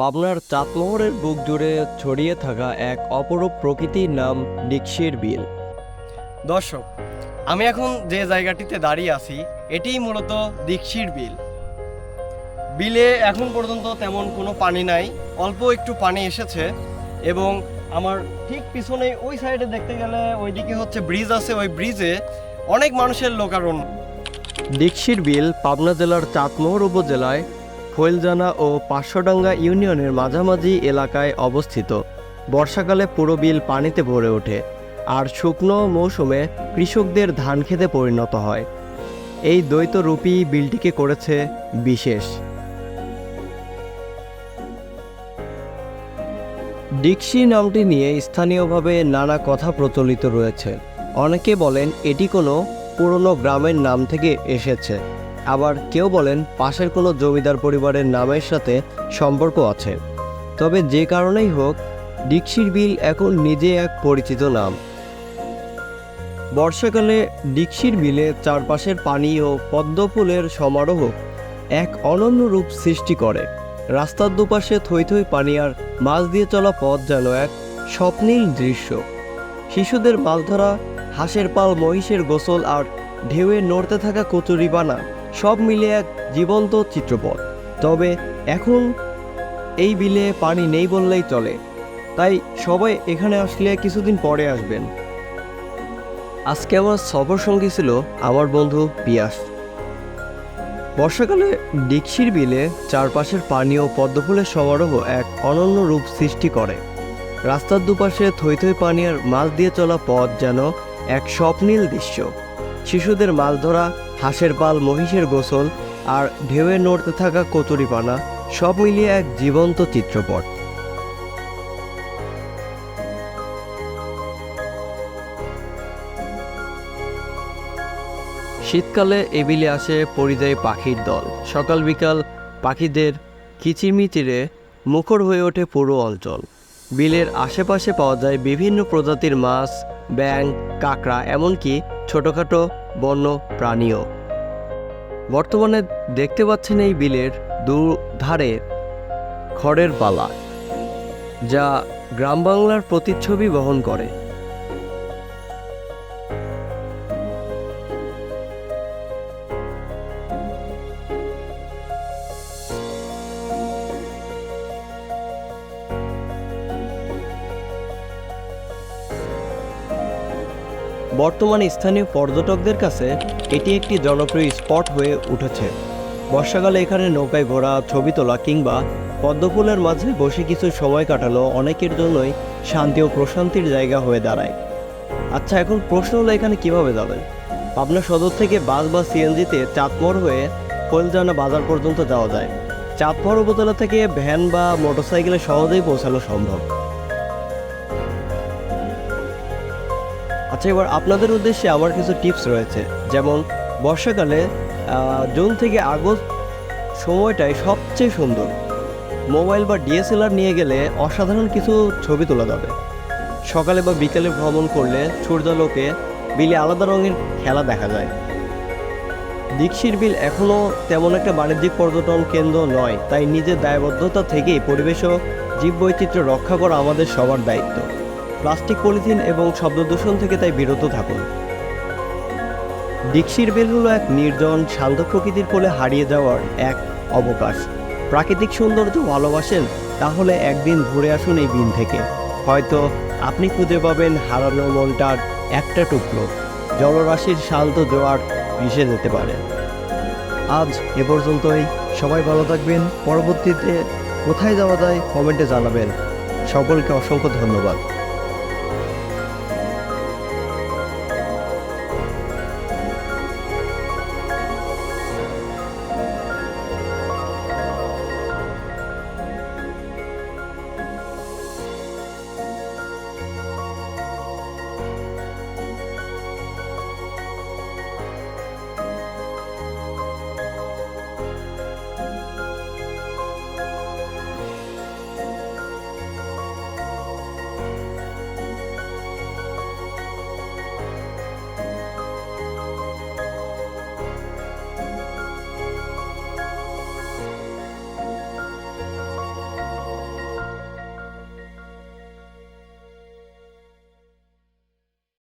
পাবনার চাঁদমোহরের বুক জুড়ে ছড়িয়ে থাকা এক অপরূপ প্রকৃতির নাম ডিকশির বিল। দর্শক আমি এখন যে জায়গাটিতে দাঁড়িয়ে আছি এটিই মূলত দীক্ষির বিল। বিলে এখন পর্যন্ত তেমন কোনো পানি নাই অল্প একটু পানি এসেছে এবং আমার ঠিক পিছনে ওই সাইডে দেখতে গেলে ওইদিকে হচ্ছে ব্রিজ আছে ওই ব্রিজে অনেক মানুষের লোকারণ্য ডিকশির বিল পাবনা জেলার চাঁদমোহর উপজেলায় ফৈলজানা ও পাঁচশোডাঙ্গা ইউনিয়নের মাঝামাঝি এলাকায় অবস্থিত। বর্ষাকালে পুরো বিল পানিতে ভরে ওঠে, আর শুকনো মৌসুমে কৃষকদের ধান খেতে পরিণত হয়। এই দ্বৈত রূপী বিলটিকে করেছে বিশেষ। ডিক্সি নামটি নিয়ে স্থানীয়ভাবে নানা কথা প্রচলিত রয়েছে। অনেকে বলেন এটি কোনো পুরনো গ্রামের নাম থেকে এসেছে। আবার কেউ বলেন পাশের কোনো জমিদার পরিবারের নামের সাথে সম্পর্ক আছে। তবে যে কারণেই হোক ডিক্সির বিল এখন নিজে এক পরিচিত নাম। বর্ষাকালে ডিক্সির বিলে চারপাশের পানি ও পদ্ম ফুলের সমারোহ এক অনন্য রূপ সৃষ্টি করে। রাস্তার দুপাশে থই থই পানি আর মাছ দিয়ে চলা পথ যেন এক স্বপ্নীল দৃশ্য। শিশুদের মাছ ধরা, হাঁসের পাল, মহিষের গোসল আর ঢেউয়ে নড়তে থাকা কচুরি বানা সব মিলে এক জীবন্ত চিত্রপট। তবে এখন এই বিলে পানি নেই বললেই চলে। তাই সবাই এখানে আসলে কিছুদিন পরে আসবেন। আজকে আমার সফর সঙ্গী ছিল আমার বন্ধু পিয়াস। বর্ষাকালে ডিক্সির বিলে চারপাশের পানি ও পদ্মফুলের সমারোহ এক অনন্য রূপ সৃষ্টি করে। রাস্তার দুপাশে থই থই পানি আর মাছ দিয়ে চলা পথ যেন এক স্বপ্নীল দৃশ্য। শিশুদের মাছ ধরা হাঁসের পাল মহিষের গোসল আর ঢেউয়ে নড়তে থাকা কচুরিপানা, সব মিলিয়ে এক জীবন্ত চিত্রপট। শীতকালে এবিলে আসে পরিযায়ী পাখির দল। সকাল বিকাল পাখিদের কিচিরমিচিরে মুখর হয়ে ওঠে পুরো অঞ্চল। বিলের আশেপাশে পাওয়া যায় বিভিন্ন প্রজাতির মাছ ব্যাং কাঁকড়া, এমনকি ছোটোখাটো বন্য প্রাণীও। বর্তমানে দেখতে পাচ্ছেন এই বিলের দুধারে খড়ের পালা যা গ্রাম বাংলার প্রতিচ্ছবি বহন করে। বর্তমানে স্থানীয় পর্যটকদের কাছে এটি একটি জনপ্রিয় স্পট হয়ে উঠেছে। বর্ষাকালে এখানে নৌকায় ঘোরা ছবি তোলা কিংবা পদ্মফুলের মাঝে বসে কিছু সময় কাটানো অনেকের জন্যই শান্তি ও প্রশান্তির জায়গা হয়ে দাঁড়ায়। আচ্ছা এখন প্রশ্ন হলো এখানে কীভাবে যাবেন? পাবনা সদর থেকে বাস বা সিএনজিতে চাঁদমোর হয়ে ফৈলজানা বাজার পর্যন্ত যাওয়া যায়। চাঁদমোর উপজেলা থেকে ভ্যান বা মোটরসাইকেলে সহজেই পৌঁছানো সম্ভব। আচ্ছা এবার আপনাদের উদ্দেশ্যে আমার কিছু টিপস রয়েছে। যেমন, বর্ষাকালে জুন থেকে আগস্ট সময়টাই সবচেয়ে সুন্দর। মোবাইল বা ডিএসএলআর নিয়ে গেলে অসাধারণ কিছু ছবি তোলা যাবে। সকালে বা বিকালে ভ্রমণ করলে সূর্যালোকে বিলে আলাদা রঙের খেলা দেখা যায়। দীক্ষির বিল এখনও তেমন একটা বাণিজ্যিক পর্যটন কেন্দ্র নয়, তাই নিজের দায়বদ্ধতা থেকেই পরিবেশ ও জীববৈচিত্র্য রক্ষা করা আমাদের সবার দায়িত্ব। প্লাস্টিক পলিথিন এবং শব্দদূষণ থেকে তাই বিরত থাকুন। ডিক্সির বেল হলো এক নির্জন, শান্ত প্রকৃতির কোলে হারিয়ে যাওয়ার এক অবকাশ। প্রাকৃতিক সৌন্দর্য ভালোবাসেন, তাহলে একদিন ঘুরে আসুন এই দিন থেকে। হয়তো আপনি খুঁজে পাবেন হারানো মনটার একটা টুকরো, জলরাশির শান্ত জোয়ার ভেসে যেতে পারে। আজ এ পর্যন্তই। সবাই ভালো থাকবেন। পরবর্তীতে কোথায় যাওয়া যায় কমেন্টে জানাবেন। সকলকে অসংখ্য ধন্যবাদ।